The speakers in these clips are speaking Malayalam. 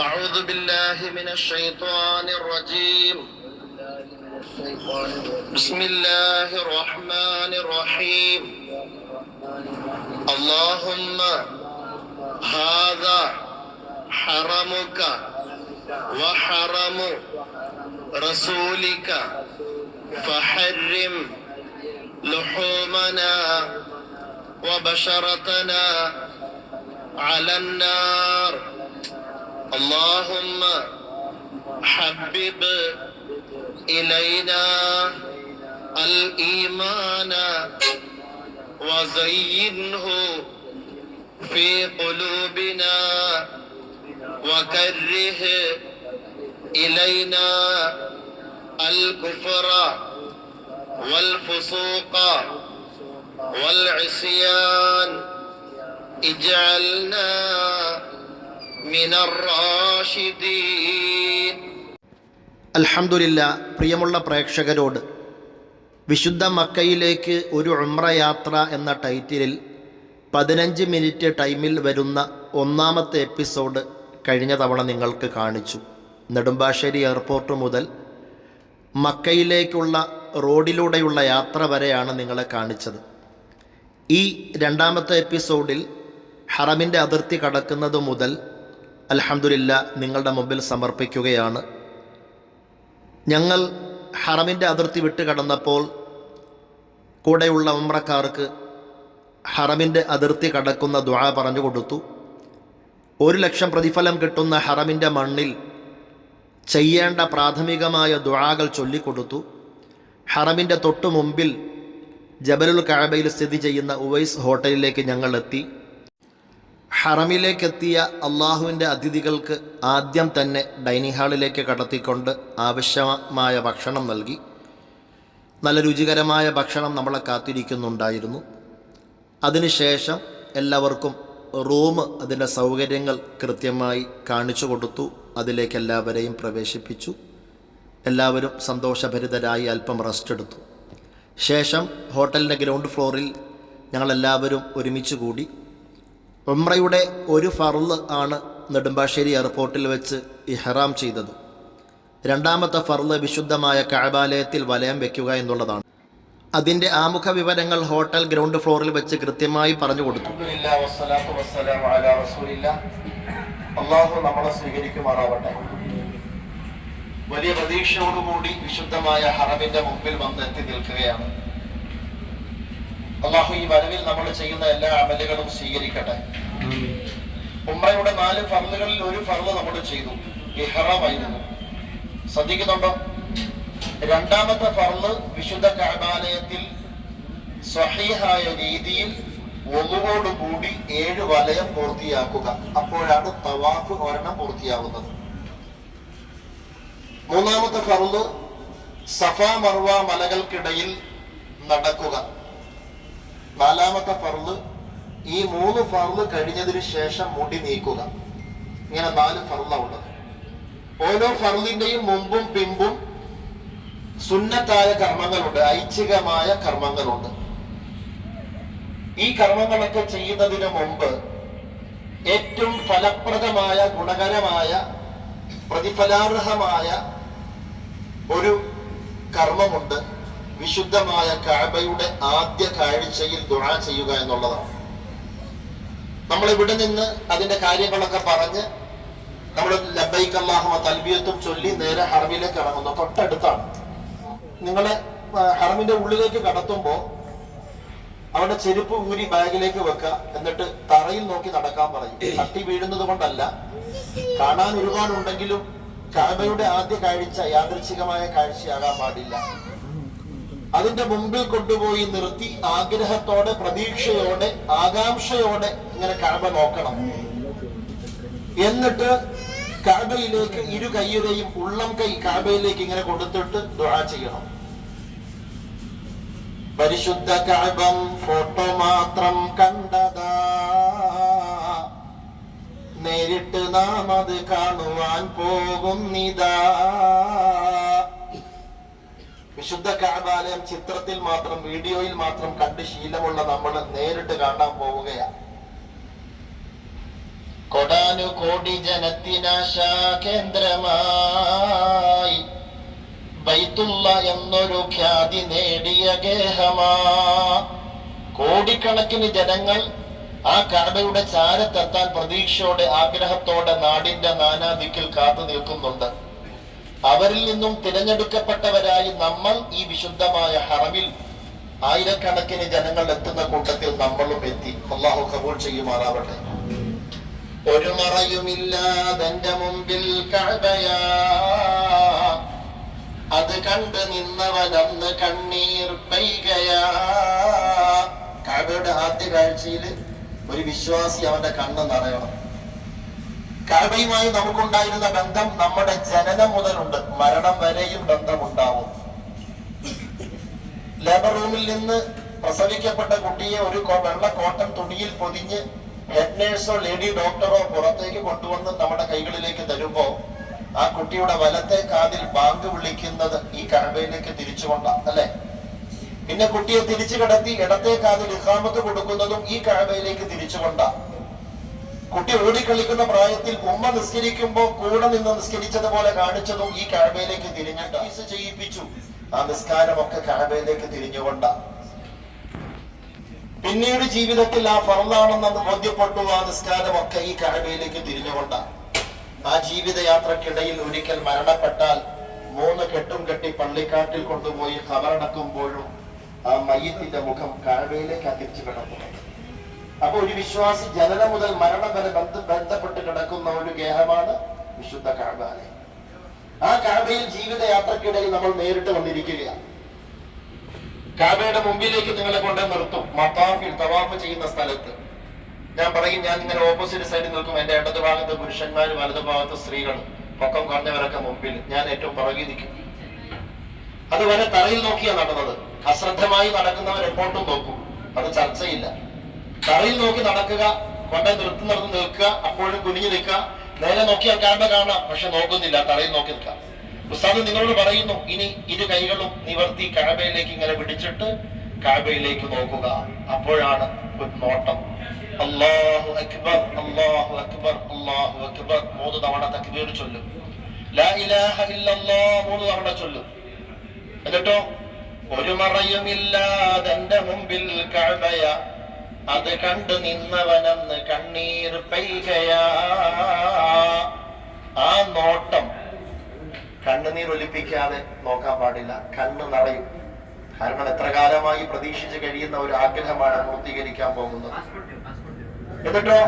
أعوذ بالله من الشيطان الرجيم. بسم الله الرحمن الرحيم. اللهم هذا حرمك وحرم رسولك فحرم لحومنا وبشرتنا على النار. اللهم حبب إلينا الإيمان وزينه في قلوبنا وكره إلينا الكفر والفسوق والعصيان اجعلنا من الراشدين അൽഹംദുലില്ല പ്രിയമുള്ള പ്രേക്ഷകരോട് വിശുദ്ധ മക്കയിലേക്ക് ഒരു ഉംറയാത്ര എന്ന ടൈറ്റിലിൽ പതിനഞ്ച് മിനിറ്റ് ടൈമിൽ വരുന്ന ഒന്നാമത്തെ എപ്പിസോഡ് കഴിഞ്ഞ തവണ നിങ്ങൾക്ക് കാണിച്ചു നെടുമ്പാശ്ശേരി എയർപോർട്ട് മുതൽ മക്കയിലേക്കുള്ള റോഡിലൂടെയുള്ള യാത്ര വരെയാണ് നിങ്ങളെ കാണിച്ചത് ഈ രണ്ടാമത്തെ എപ്പിസോഡിൽ ഹറമിൻ്റെ അതിർത്തി കടക്കുന്നത് മുതൽ അൽഹംദുലില്ല നിങ്ങളുടെ മുമ്പിൽ സമർപ്പിക്കുകയാണ്. ഞങ്ങൾ ഹറമിന്റെ അതിർത്തി വിട്ട് കടന്നപ്പോൾ കൂടെയുള്ള ഉമ്രക്കാർക്ക് ഹറമിന്റെ അതിർത്തി കടക്കുന്ന ദ്വാ പറഞ്ഞു കൊടുത്തു. ഒരു ലക്ഷം പ്രതിഫലം കിട്ടുന്ന ഹറമിന്റെ മണ്ണിൽ ചെയ്യേണ്ട പ്രാഥമികമായ ദ്വാകൾ ചൊല്ലിക്കൊടുത്തു. ഹറമിന്റെ തൊട്ടു മുമ്പിൽ ജബലുൽ കഅബയിൽ സ്ഥിതി ചെയ്യുന്ന ഉവൈസ് ഹോട്ടലിലേക്ക് ഞങ്ങൾ എത്തി. ഹറമിലേക്കെത്തിയ അള്ളാഹുവിന്റെ അതിഥികൾക്ക് ആദ്യം തന്നെ ഡൈനിങ് ഹാളിലേക്ക് കടത്തിക്കൊണ്ട് ആവശ്യമായ ഭക്ഷണം നൽകി. നല്ല രുചികരമായ ഭക്ഷണം നമ്മളെ കാത്തിരിക്കുന്നുണ്ടായിരുന്നു. അതിനുശേഷം എല്ലാവർക്കും റൂം അതിന്റെ സൗകര്യങ്ങൾ കൃത്യമായി കാണിച്ചു കൊടുത്തു. അതിലേക്ക് എല്ലാവരെയും പ്രവേശിപ്പിച്ചു. എല്ലാവരും സന്തോഷഭരിതരായി അല്പം റെസ്റ്റ് എടുത്തു. ശേഷം ഹോട്ടലിന്റെ ഗ്രൗണ്ട് ഫ്ലോറിൽ ഞങ്ങളെല്ലാവരും ഒരുമിച്ച് കൂടി ഉംറയുടെ ഒരു ഫർൾ ആണ് നെടുമ്പാശ്ശേരി എയർപോർട്ടിൽ വെച്ച് ഇഹ്റാം ചെയ്തത്. രണ്ടാമത്തെ ഫർൾ വിശുദ്ധമായ കഅബാലയത്തിൽ വലയം വയ്ക്കുക എന്നുള്ളതാണ്. അതിന്റെ ആമുഖ വിവരങ്ങൾ ഹോട്ടൽ ഗ്രൗണ്ട് ഫ്ലോറിൽ വെച്ച് കൃത്യമായി പറഞ്ഞു കൊടുത്തു. നമ്മളെ വലിയ പ്രതീക്ഷയോടുകൂടി വിശുദ്ധമായ ഹറമിന്റെ മുമ്പിൽ വന്നെത്തി നിൽക്കുകയാണ്. അള്ളാഹു ഈ വരവിൽ നമ്മൾ ചെയ്യുന്ന എല്ലാ അമലുകളും സ്വീകരിക്കട്ടെ. ഉമ്മയുടെ നാല് ഫർദുകളിൽ ഒരു ഫർൾ നമ്മൾ ചെയ്തു. ഇഹ്റമായിരുന്നു. ശ്രദ്ധിക്കുന്നുണ്ടോ? രണ്ടാമത്തെ ഫർൾ വിശുദ്ധ കാബാലയത്തിൽ സ്വഹീഹായ രീതിയിൽ ഒന്നുകൂടി ഏഴ് വലയം പൂർത്തിയാക്കുക. അപ്പോഴാണ് തവാഫ് ഒരെണ്ണം പൂർത്തിയാവുന്നത്. മൂന്നാമത്തെ ഫർൾ സഫ മർവ മലകൾക്കിടയിൽ നടക്കുക. നാലാമത്തെ ഫർൾ ഈ മൂന്ന് ഫർൾ കഴിഞ്ഞതിന് ശേഷം മുടി നീക്കുക. ഇങ്ങനെ നാല് ഫർള ഉള്ളത്. ഓരോ ഫർളിന്റെയും മുമ്പും പിമ്പും സുന്നത്തായ കർമ്മങ്ങളുണ്ട് ഐച്ഛികമായ കർമ്മങ്ങളുണ്ട്. ഈ കർമ്മങ്ങളൊക്കെ ചെയ്യുന്നതിന് മുമ്പ് ഏറ്റവും ഫലപ്രദമായ ഗുണകരമായ പ്രതിഫലാർഹമായ ഒരു കർമ്മമുണ്ട്. വിശുദ്ധമായ കാബയുടെ ആദ്യ കാഴ്ചയിൽ ദുഴ ചെയ്യുക എന്നുള്ളതാണ്. നമ്മൾ ഇവിടെ നിന്ന് അതിന്റെ കാര്യങ്ങളൊക്കെ പറഞ്ഞ് നമ്മൾ ലബൈക്ക് അള്ളാഹുമ തൽബിയത്തും ചൊല്ലി നേരെ ഹറമിലേക്ക് ഇറങ്ങുന്നു. തൊട്ടടുത്താണ്. നിങ്ങളെ ഹറമിന്റെ ഉള്ളിലേക്ക് കടത്തുമ്പോ അവിടെ ചെരുപ്പ് ഊരി ബാഗിലേക്ക് വെക്കുക. എന്നിട്ട് തറയിൽ നോക്കി നടക്കാൻ പറയും. തട്ടി വീഴുന്നത് കൊണ്ടല്ല. കാണാൻ ഒരുപാടുണ്ടെങ്കിലും കാബയുടെ ആദ്യ കാഴ്ച യാദൃച്ഛികമായ കാഴ്ചയാകാൻ പാടില്ല. അതിന്റെ മുമ്പിൽ കൊണ്ടുപോയി നിർത്തി ആഗ്രഹത്തോടെ പ്രതീക്ഷയോടെ ആകാംക്ഷയോടെ ഇങ്ങനെ കാബ നോക്കണം. എന്നിട്ട് കാബയിലേക്ക് ഇരു കൈയുടെയും ഉള്ളം കൈ കാബയിലേക്ക് ഇങ്ങനെ കൊടുത്തിട്ട് ദുആ ചെയ്യണം. പരിശുദ്ധ കാബം ഫോട്ടോ മാത്രം കണ്ടതാ. നേരിട്ട് നാം അത് കാണുവാൻ പോകുന്നിതാ വിശുദ്ധ കാബാലയം ചിത്രത്തിൽ മാത്രം വീഡിയോയിൽ മാത്രം കണ്ട് ശീലമുള്ള നമ്മൾ നേരിട്ട് കാണാൻ പോവുകയാണ്. കൊടാനു കോടി ജനത്തിനാശാ കേന്ദ്രമായി ബൈത്തുള്ള എന്നൊരു ഖ്യാതി നേടിയ ഗേഹമാ. കോടിക്കണക്കിന് ജനങ്ങൾ ആ കടവയുടെ ചാരത്തെത്താൻ പ്രതീക്ഷയോടെ ആഗ്രഹത്തോടെ നാടിന്റെ നാനാദിക്കിൽ കാത്തു നിൽക്കുന്നുണ്ട്. അവരിൽ നിന്നും തിരഞ്ഞെടുക്കപ്പെട്ടവരായി നമ്മൾ ഈ വിശുദ്ധമായ ഹറമിൽ ആയിരക്കണക്കിന് ജനങ്ങൾ എത്തുന്ന കൂട്ടത്തിൽ നമ്മളും എത്തി. അള്ളാഹു കബൂൾ ചെയ്യുമാറാവട്ടെ. ഒരു മറയുമില്ലാതെ മുമ്പിൽ അത് കണ്ട് നിന്നവനന്ന് കണ്ണീർ പെയ്കയാ. ആദ്യ കാഴ്ചയിൽ ഒരു വിശ്വാസി അവന്റെ കണ്ണ് നിറയണം. കഴബയുമായി നമുക്കുണ്ടായിരുന്ന ബന്ധം നമ്മുടെ ജനനം മുതലുണ്ട്. മരണം വരെയും ബന്ധമുണ്ടാവും. ലേബർ റൂമിൽ നിന്ന് പ്രസവിക്കപ്പെട്ട കുട്ടിയെ ഒരു വെള്ള കോട്ടൺ തുണിയിൽ പൊതിഞ്ഞ് ഹെഡ് നേഴ്സോ ലേഡി ഡോക്ടറോ പുറത്തേക്ക് കൊണ്ടുവന്ന് നമ്മുടെ കൈകളിലേക്ക് തരുമ്പോ ആ കുട്ടിയുടെ വലത്തെ കാതിൽ ബാങ്ക് വിളിക്കുന്നത് ഈ കഴബയിലേക്ക് തിരിച്ചുകൊണ്ട അല്ലെ? പിന്നെ കുട്ടിയെ തിരിച്ചു കിടത്തി ഇടത്തെ കാതിൽ ഇഹാമത്ത് കൊടുക്കുന്നതും ഈ കഴവയിലേക്ക് തിരിച്ചുകൊണ്ട. കുട്ടി ഓടിക്കളിക്കുന്ന പ്രായത്തിൽ ഉമ്മ നിസ്കരിക്കുമ്പോ കൂടെ നിന്ന് നിസ്കരിച്ചതുപോലെ കാണിച്ചതും ഈ കഴബയിലേക്ക് തിരിഞ്ഞിട്ട് ചെയ്യിപ്പിച്ചു. ആ നിസ്കാരമൊക്കെ കഴബയിലേക്ക് തിരിഞ്ഞുകൊണ്ട. പിന്നീട് ജീവിതത്തിൽ ആ ഫറലാണെന്ന് ബോധ്യപ്പെട്ടു. ആ നിസ്കാരമൊക്കെ ഈ കഴബയിലേക്ക് തിരിഞ്ഞുകൊണ്ട. ആ ജീവിതയാത്രക്കിടയിൽ ഒരിക്കൽ മരണപ്പെട്ടാൽ മൂന്ന് കെട്ടും കെട്ടി പള്ളിക്കാട്ടിൽ കൊണ്ടുപോയി ഖബറടക്കുമ്പോഴും ആ മയ്യത്തിന്റെ മുഖം കഴവയിലേക്ക് അതിരിച്ചു കിടക്കുന്നു അപ്പൊ ഒരു വിശ്വാസി ജനനം മുതൽ മരണം വരെ ബന്ധ ബന്ധപ്പെട്ട് കിടക്കുന്ന ഒരു ഗേഹമാണ് വിശുദ്ധ കാബാലയം ആ കാബയിൽ ജീവിതയാത്രക്കിടയിൽ നമ്മൾ നേരിട്ട് വന്നിരിക്കുകയാണ്. കാബയുടെ മുമ്പിലേക്ക് നിങ്ങളെ കൊണ്ടു നിർത്തും. മത്താഫിൽ തവാഫ് ചെയ്യുന്ന സ്ഥലത്ത്. ഞാൻ പറയും ഞാൻ ഇങ്ങനെ ഓപ്പോസിറ്റ് സൈഡിൽ നിൽക്കും. എന്റെ ഇടത് ഭാഗത്ത് പുരുഷന്മാർ വലത് ഭാഗത്ത് സ്ത്രീകൾ പൊക്കം കുറഞ്ഞവരൊക്കെ മുമ്പിൽ. ഞാൻ ഏറ്റവും പുറകിൽ നിൽക്കും അതുവരെ തറയിൽ നോക്കിയാണ് നടന്നത്. അശ്രദ്ധമായി നടക്കുന്നവർ എപ്പോഴും നോക്കും. അത് ചർച്ചയില്ല. തറയിൽ നോക്കി നടക്കുക കൊണ്ടേ നടന്ന് നിൽക്കുക അപ്പോഴും കുനിഞ്ഞു നിൽക്കുക. നേരെ നോക്കിയാൽ കാണുമ്പോ കാണാം പക്ഷെ നോക്കുന്നില്ല തറയിൽ നോക്കി നിൽക്കാം ഉസ്താദ് നിങ്ങളോട് പറയുന്നു ഇനി ഇരു കൈകളും നിവർത്തി കാബയിലേക്ക് ഇങ്ങനെ പിടിച്ചിട്ട് കാബയിലേക്ക് നോക്കുക. അപ്പോഴാണ് നോട്ടം അല്ലാഹു അക്ബർ അല്ലാഹു അക്ബർ അല്ലാഹു അക്ബർ. മൂന്ന് തവണ തക്ബീർ ചൊല്ലും. ലാ ഇലാഹ മൂന്ന് തവണ ചൊല്ലും. എന്നിട്ടോ ഒരു മറയുമില്ലാതെ മുമ്പിൽ കഴബയ അത് കണ്ടു നിന്നവനെന്ന് കണ്ണീർ പെയ്കയാ. ആ നോട്ടം കണ്ണുനീർ ഒലിപ്പിക്കാതെ നോക്കാൻ പാടില്ല. കണ്ണ് നിറയും. കാരണം എത്ര കാലമായി പ്രതീക്ഷിച്ച് കഴിയുന്ന ഒരു ആഗ്രഹമാണ് പൂർത്തീകരിക്കാൻ പോകുന്നത്. എന്നിട്ടോ?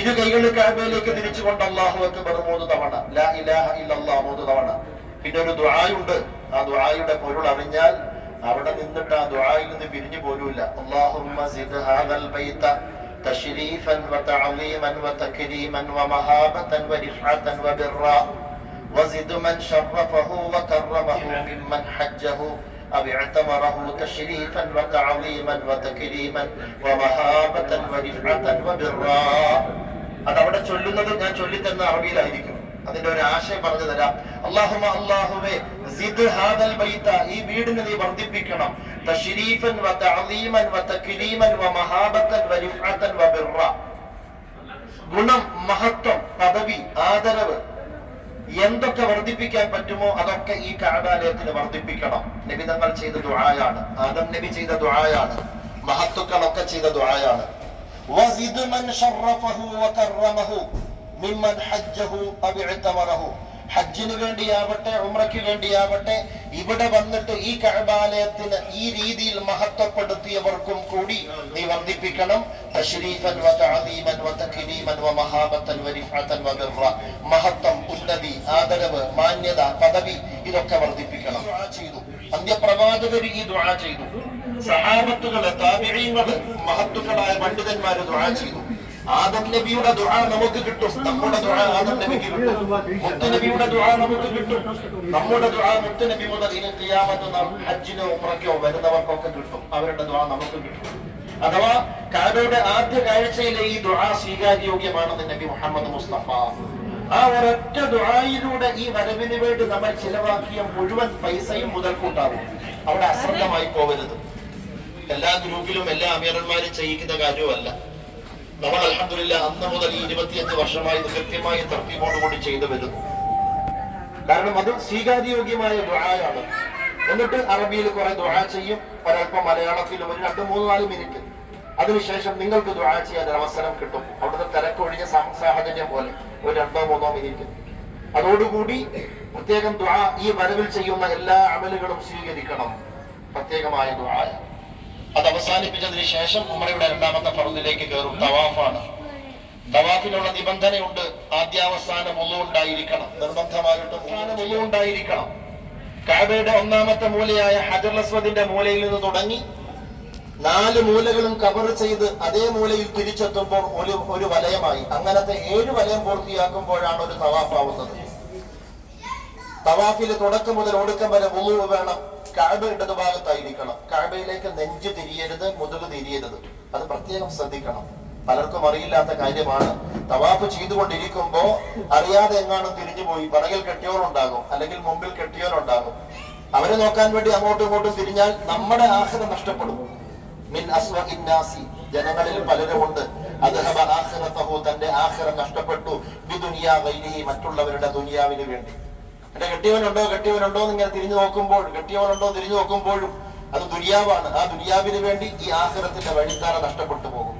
ഇരു കൈകൾ തിരിച്ചു തിരിച്ചുകൊണ്ട് അള്ളാഹു അക്ബർ മൂന്ന് തവണ ലാ ഇലാഹ ഇല്ലല്ലാഹ് മൂന്ന് തവണ. പിന്നെ ഒരു ദുആയുണ്ട് ആ ദുആയുടെ പൊരുൾ അറിഞ്ഞാൽ അവിടെ നിന്നിട്ട് ആ ദുആയിൽ നിന്ന് പിരിഞ്ഞു പോലൂല്ല അല്ലാഹുമ്മ സിദ് ഹാദൽ ബൈത തശ്രീഫൻ വതഅലീമൻ വതക്രീമൻ വമഹാബതൻ വരിഫഅതൻ വബിറാ وزد من شرفه وكرمه ممن حجه أو اعتمره تشريفا وتعظيما وتكريما ومهابة ورفعة وبرا അതവിടെ ചൊല്ലുന്നത് ഞാൻ ചൊല്ലിത്തരുന്ന അറബിയിലായിരിക്കും അതിന്റെ ഒരു ആശയം പറഞ്ഞു തരാം. അള്ളാഹുമ അള്ളാഹുവേ ഈ വീടിന് നീ വർദ്ധിപ്പിക്കണം. തശ്രീഫൻ വ തഅലീമൻ വ തക്രീമൻ വ മഹാബത്തൻ വ റിഫഅത്തൻ വ ബിർറ. ഗുണം മഹത്വം പദവി ആദരവ് എന്തൊക്കെ വർദ്ധിപ്പിക്കാൻ പറ്റുമോ അതൊക്കെ ഈ കാടാലയത്തിന് വർദ്ധിപ്പിക്കണം. നബി തങ്ങൾ ചെയ്ത ദുആയാണ്. ആദം നബി ചെയ്ത ദുആയാണ്. മഹത്തുക്കളൊക്കെ ചെയ്ത ദുആയാണ്. വസിദ് മൻ ഷറഫഹു വകറമഹു ഹജ്ജിന് വേണ്ടിയാവട്ടെ ഉമ്രയ്ക്ക് വേണ്ടിയാവട്ടെ ഇവിടെ വന്നിട്ട് ഈ കഴബാലയത്തിന് ഈ രീതിയിൽ മഹത്വപ്പെടുത്തിയവർക്കും കൂടി നീ വർദ്ധിപ്പിക്കണം. മഹത്വം ഉന്നതി ആദരവ് മാന്യത പദവി ഇതൊക്കെ വർദ്ധിപ്പിക്കണം. ചെയ്തു. അന്ത്യപ്രവാചകർ ഈ ദുആ ചെയ്തു. സഹാബത്തുകൾ താബിഈങ്ങൾ പണ്ഡിതന്മാര് ദുആ ചെയ്തു. ആദം നബിയുടെ ദുആ നമുക്ക് കിട്ടും. നമ്മുടെ ദുആ ആദം നബിക്ക് കിട്ടും. മുത്തുനബിയുടെ ദുആ നമുക്ക് കിട്ടും. നമ്മുടെ ദുആ മുത്തുനബി മുതൽ ഇനി ഖിയാമത്ത് നാം ഹജ്ജിനോ ഉംറയ്ക്കോ വരുന്നവർക്കൊക്കെ കിട്ടും. അവരുടെ ദുആ നമുക്ക് കിട്ടും. അഥവാ കാബയുടെ ആദ്യ കാഴ്ചയിലെ ഈ ദുആ സ്വീകാര്യോഗ്യമാണെന്ന് നബി മുഹമ്മദ് മുസ്തഫ. ആ ഒരൊറ്റ ദുആയിലൂടെ ഈ വരവിന് വേണ്ടി നമ്മൾ ചിലവാക്കിയ മുഴുവൻ പൈസയും മുതൽക്കൂട്ടാവും അവിടെ അശ്രദ്ധമായി പോകരുത്. എല്ലാ ഗ്രൂപ്പിലും എല്ലാ അമീറന്മാരും ചെയ്യിക്കുന്ന കാര്യവുമല്ല. നമ്മൾ അലഹമില്ല അന്ന് മുതൽ ഇരുപത്തിയഞ്ച് വർഷമായി ഇത് കൃത്യമായി തർക്കീമോടുകൂടി ചെയ്തു വരുന്നു. കാരണം അത് സ്വീകാര്യോഗ്യമായ ദുആയാണ്. എന്നിട്ട് അറബിയിൽ കുറെ ദുആ ചെയ്യും. ഒരല്പം മലയാളത്തിലും ഒരു രണ്ട് മൂന്ന് നാല് മിനിറ്റ്. അതിനുശേഷം നിങ്ങൾക്ക് ദുആ ചെയ്യാൻ അവസരം കിട്ടും. അവിടുത്തെ തിരക്കൊഴിഞ്ഞ സാഹചര്യം പോലെ ഒരു രണ്ടോ മൂന്നോ മിനിറ്റ്. അതോടുകൂടി പ്രത്യേകം ദുആ ഈ വരവിൽ ചെയ്യുന്ന എല്ലാ അമലുകളും സ്വീകരിക്കണം. പ്രത്യേകമായ ദുആ അത് അവസാനിപ്പിച്ചതിന് ശേഷം ഉമ്മറയുടെ രണ്ടാമത്തെ ഫറദിലേക്ക് കയറും. തവാഫാണ്. തവാഫിനുള്ള നിബന്ധനയുണ്ട്. ആദ്യാവസാനം ഒന്നും ഉണ്ടായിരിക്കണം നിർബന്ധമായിട്ട് അവസാനം ഒന്നും ഉണ്ടായിരിക്കണം കാബയുടെ ഒന്നാമത്തെ മൂലയായ ഹജർ അസ്വദിന്റെ മൂലയിൽ നിന്ന് തുടങ്ങി നാല് മൂലകളും കവർ ചെയ്ത് അതേ മൂലയിൽ തിരിച്ചെത്തുമ്പോൾ ഒരു ഒരു വലയമായി. അങ്ങനത്തെ ഏഴ് വലയം പൂർത്തിയാക്കുമ്പോഴാണ് ഒരു തവാഫ് ആവുന്നത് തവാഫിൽ തുടക്കം മുതൽ ഒടുക്കം വരെ വുളു വേണം. കാബ ഇടത് ഭാഗത്തായിരിക്കണം. കാബയിലേക്ക് നെഞ്ച് തിരിയരുത് മുതുക് തിരിയരുത്. അത് പ്രത്യേകം ശ്രദ്ധിക്കണം. പലർക്കും അറിയില്ലാത്ത കാര്യമാണ്. തവാഫ് ചെയ്തുകൊണ്ടിരിക്കുമ്പോ അറിയാതെ എങ്ങാനും തിരിഞ്ഞു പോയി പിറകിൽ കെട്ടിയോളുണ്ടാകും അല്ലെങ്കിൽ മുമ്പിൽ കെട്ടിയവരുണ്ടാകും. അവരെ നോക്കാൻ വേണ്ടി അങ്ങോട്ടും ഇങ്ങോട്ടും തിരിഞ്ഞാൽ നമ്മുടെ ആഹ്റം നഷ്ടപ്പെടും. മിൻ അസ്വഖിൻ നാസി ജനങ്ങളിൽ പലരുമുണ്ട് അദ്ദേഹം തന്റെ ആഖിറം നഷ്ടപ്പെട്ടു. ബിദുനിയാ ഗൈരിഹി മറ്റുള്ളവരുടെ ദുനിയാവിന് വേണ്ടി. എന്റെ കെട്ടിയവനുണ്ടോ കെട്ടിയവനുണ്ടോ എന്ന് ഇങ്ങനെ തിരിഞ്ഞു നോക്കുമ്പോൾ കെട്ടിയവനുണ്ടോ തിരിഞ്ഞു നോക്കുമ്പോഴും അത് ദുര്യാവാണ്. ആ ദുര്യാവിന് വേണ്ടി ഈ ആഖിറത്തിന്റെ വഴിത്താറ നഷ്ടപ്പെട്ടു പോകും.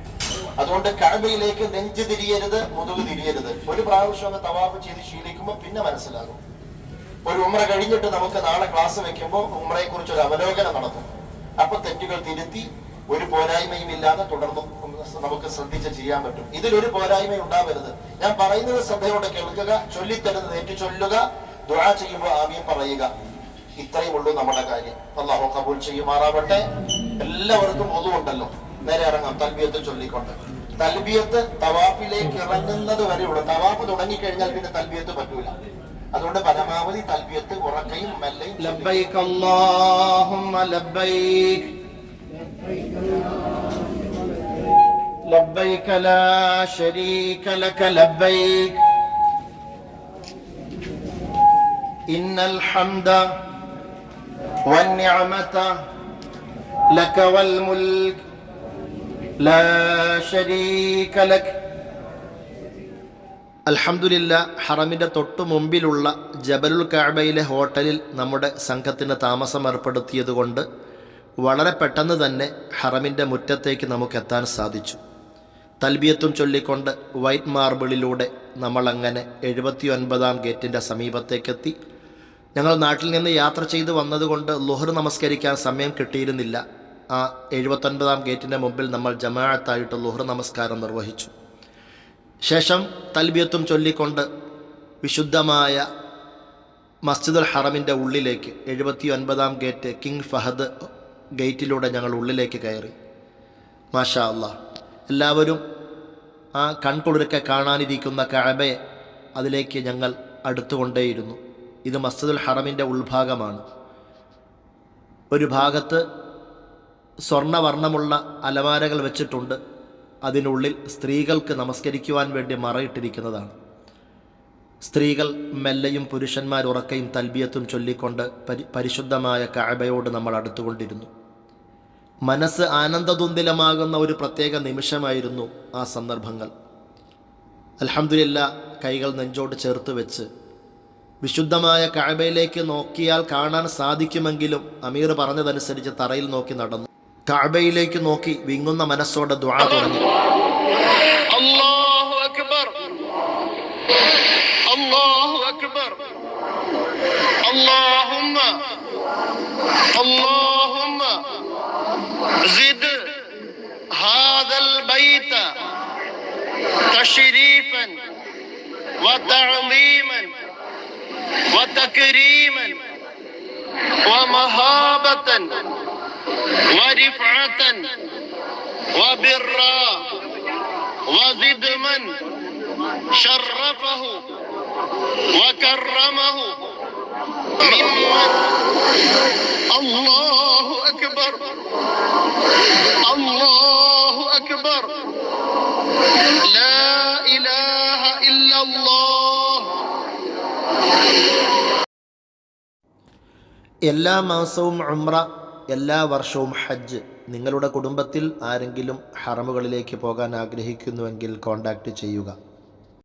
അതുകൊണ്ട് കഴബയിലേക്ക് നെഞ്ച് തിരിയരുത് മുതുക് തിരിയരുത്. ഒരു പ്രാവശ്യം തവാഫ് ചെയ്ത് ശീലിക്കുമ്പോൾ പിന്നെ മനസ്സിലാകും. ഒരു ഉമ്ര കഴിഞ്ഞിട്ട് നമുക്ക് നാളെ ക്ലാസ് വെക്കുമ്പോൾ ഉമ്രയെ കുറിച്ച് ഒരു അവലോകനം നടത്തും. അപ്പൊ തെറ്റുകൾ തിരുത്തി ഒരു പോരായ്മയും ഇല്ലാതെ തുടർന്നും നമുക്ക് ശ്രദ്ധിച്ച് ചെയ്യാൻ പറ്റും. ഇതിലൊരു പോരായ്മ ഉണ്ടാവരുത് ഞാൻ പറയുന്നത് ശ്രദ്ധയോടെ കേൾക്കുക ചൊല്ലിത്തരുന്നത് ഏറ്റു ചൊല്ലുക ദുആ ചെയ്യുമ്പോൾ ആമീൻ പറയുക. ഇത്രയും ഉള്ളൂ നമ്മുടെ കാര്യം. അള്ളാഹു കബൂൽ ചെയ്യുമാറാവട്ടെ. എല്ലാവർക്കും ഒതുണ്ടല്ലോ നേരെ ഇറങ്ങാം. തൽബിയത്ത് ചൊല്ലിക്കൊണ്ട്. തൽബിയത്ത് തവാഫിലേക്ക് ഇറങ്ങുന്നത് വരെയുള്ള തവാഫ് തുടങ്ങിക്കഴിഞ്ഞാൽ പിന്നെ തൽബിയത്ത് പറ്റൂല. അതുകൊണ്ട് പരമാവധി തൽബിയത്ത് ഉറക്കയും മെല്ലയും ലബ്ബൈക് അല്ലാഹുമ്മ ലബ്ബൈക്. ലബ്ബൈക ലാ ശരീക ലക إن الحمد والنعمة لك والملك لا شريك لك അൽഹംദുലില്ല ഹറമിൻ്റെ തൊട്ടു മുമ്പിലുള്ള ജബലുൽ കാബയിലെ ഹോട്ടലിൽ നമ്മുടെ സംഘത്തിന് താമസം ഏർപ്പെടുത്തിയതുകൊണ്ട് വളരെ പെട്ടെന്ന് തന്നെ ഹറമിൻ്റെ മുറ്റത്തേക്ക് നമുക്ക് എത്താൻ സാധിച്ചു തൽബിയത്തും ചൊല്ലിക്കൊണ്ട് വൈറ്റ് മാർബിളിലൂടെ നമ്മളങ്ങനെ എഴുപത്തി ഒൻപതാം ഗേറ്റിൻ്റെ സമീപത്തേക്കെത്തി ഞങ്ങൾ നാട്ടിൽ നിന്ന് യാത്ര ചെയ്ത് വന്നതുകൊണ്ട് ലുഹർ നമസ്കരിക്കാൻ സമയം കിട്ടിയിരുന്നില്ല. ആ എഴുപത്തൊൻപതാം ഗേറ്റിന്റെ മുമ്പിൽ നമ്മൾ ജമാഅത്തായിട്ട് ലുഹർ നമസ്കാരം നിർവഹിച്ചു. ശേഷം തൽബിയത്തും ചൊല്ലിക്കൊണ്ട് വിശുദ്ധമായ മസ്ജിദുൽ ഹറമിന്റെ ഉള്ളിലേക്ക് എഴുപത്തി ഒൻപതാം ഗേറ്റ് കിങ് ഫഹദ് ഗേറ്റിലൂടെ ഞങ്ങൾ ഉള്ളിലേക്ക് കയറി. മാഷാ അല്ലാ എല്ലാവരും ആ കൺകുളിരൊക്കെ കാണാനിരിക്കുന്ന കഴബയെ അതിലേക്ക് ഞങ്ങൾ അടുത്തുകൊണ്ടേയിരുന്നു. ഇത് മസ്ജിദുൽ ഹറമിന്റെ ഉൾഭാഗമാണ്. ഒരു ഭാഗത്ത് സ്വർണവർണമുള്ള അലമാരകൾ വെച്ചിട്ടുണ്ട്. അതിനുള്ളിൽ സ്ത്രീകൾക്ക് നമസ്കരിക്കുവാൻ വേണ്ടി മറയിട്ടിരിക്കുന്നതാണ്. സ്ത്രീകൾ മെല്ലയും പുരുഷന്മാർ ഉറക്കയും തൽബിയത്തും ചൊല്ലിക്കൊണ്ട് പരി പരിശുദ്ധമായ കഅബയോട് നമ്മൾ അടുത്തുകൊണ്ടിരുന്നു. മനസ്സ് ആനന്ദതുന്തിലമാകുന്ന ഒരു പ്രത്യേക നിമിഷമായിരുന്നു ആ സന്ദർഭങ്ങൾ. അലഹമില്ല കൈകൾ നെഞ്ചോട് ചേർത്ത് വെച്ച് വിശുദ്ധമായ കഅബയിലേക്ക് നോക്കിയാൽ കാണാൻ സാധിക്കുമെങ്കിലും അമീർ പറഞ്ഞതനുസരിച്ച് തറയിൽ നോക്കി നടന്നു കഅബയിലേക്ക് നോക്കി വിങ്ങുന്ന മനസ്സോടെ ദുആ തുടങ്ങി الله أكبر الله أكبر اللهم اللهم زد هذا البيت تشريفا وتعظيما وتكريما ومهابة ورفعة وبرا وزد من شرفه وكرمه ممن الله أكبر الله أكبر لا എല്ലാ മാസവും ഉംറ എല്ലാ വർഷവും ഹജ്ജ്. നിങ്ങളുടെ കുടുംബത്തിൽ ആരെങ്കിലും ഹറമുകളിലേക്ക് പോകാൻ ആഗ്രഹിക്കുന്നുവെങ്കിൽ കോൺടാക്റ്റ് ചെയ്യുക.